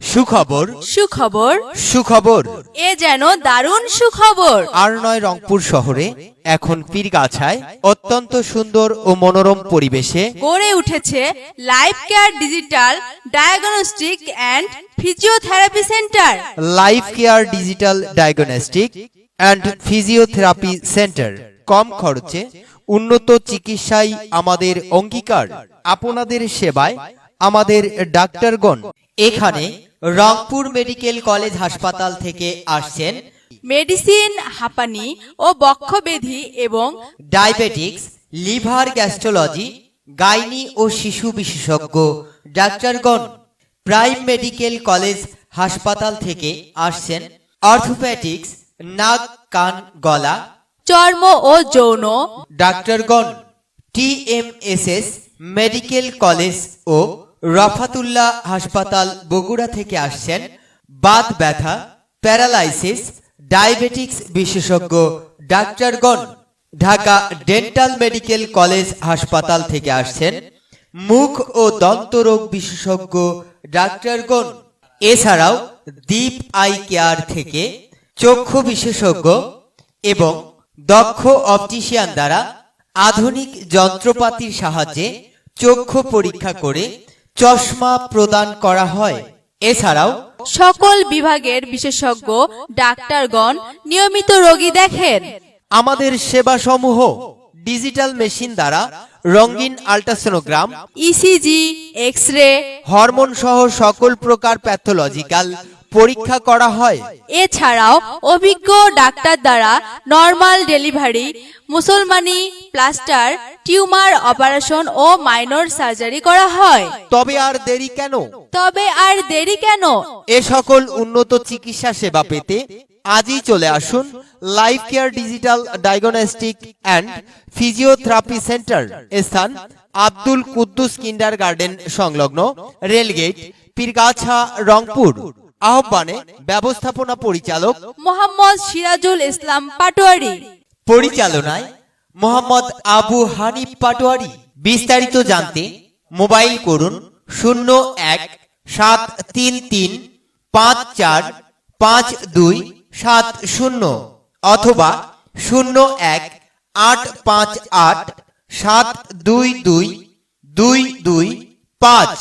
সুখবর। সুখবর। সুখবর। এ যেন দারুণ সুখবর। আর নয় রংপুর শহরে এখন পীরগাছায় অত্যন্ত সুন্দর ও মনোরম পরিবেশে গড়ে উঠেছে life care digital diagnostic and physiotherapy centre life care digital diagnostic and physiotherapy centre কম খরচে উন্নত চিকিৎসাই আমাদের অঙ্গীকার। আপনাদের সেবায় আমাদের ডাক্তারগণ এখানে রংপুর মেডিকেল কলেজ হাসপাতাল থেকে আসছেন মেডিসিন হাঁপানি ও বক্ষব্যাধি এবং ডায়াবেটিক্স লিভার গ্যাস্ট্রোলজি গাইনি ও শিশু বিশেষজ্ঞ ডাক্তারগণ প্রাইম মেডিকেল কলেজ হাসপাতাল থেকে আসছেন অর্থোপেডিক্স নাক কান গলা চর্ম ও যৌন ডাক্তারগণ টিএমএসএস মেডিকেল কলেজ ও রফাতুল্লাহ হাসপাতাল বগুড়া থেকে আসছেন। বাত ব্যথা, প্যারালাইসিস, ডায়াবেটিক্স বিশেষজ্ঞ ডাক্তারগণ ঢাকা ডেন্টাল মেডিকেল কলেজ হাসপাতাল থেকে আসছেন। মুখ ও দন্তরোগ বিশেষজ্ঞ ডাক্তারগণ এছাড়াও দীপ আই কেয়ার থেকে চক্ষু বিশেষজ্ঞ এবং দক্ষ অপটিশিয়ান দ্বারা আধুনিক যন্ত্রপাতির সাহায্যে চক্ষু পরীক্ষা করে চশমা প্রদান করা হয়। এছাড়াও সকল বিভাগের বিশেষজ্ঞ ডাক্তারগণ নিয়মিত রোগী দেখেন। আমাদের সেবাসমূহ ডিজিটাল মেশিন দ্বারা রঙিন ultrasonogram ECG X ray hormone সহ সকল প্রকার প্যাথোলজিক্যাল পরীক্ষা করা হয়। এছাড়াও অভিজ্ঞ ডাক্তার দ্বারা নর্মাল ডেলিভারি মুসলমানি প্লাস্টার টিউমার অপারেশন ও মাইনর সার্জারি করা হয়। তবে আর দেরি কেন? তবে আর দেরি কেন? এ সকল উন্নত চিকিৎসা সেবা পেতে আজই চলে আসুন life care digital diagnostic and physiotherapy centre স্থান আব্দুল কুদ্দুস কিন্ডার গার্ডেন সংলগ্ন রেলগেট পীরগাছা রংপুর। আহ্বানে ব্যবস্থাপনা পরিচালক মোহাম্মদ সিরাজুল ইসলাম পাটোয়ারি। পরিচালনায় মোহাম্মদ আবু হানিফ পাটোয়ারি বিস্তারিত জানতে মোবাইল করুন শূন্য এক সাত তিন তিন পাঁচ চার পাঁচ দুই সাত শূন্য অথবা শূন্য এক আট পাঁচ আট সাত দুই দুই দুই দুই পাঁচ।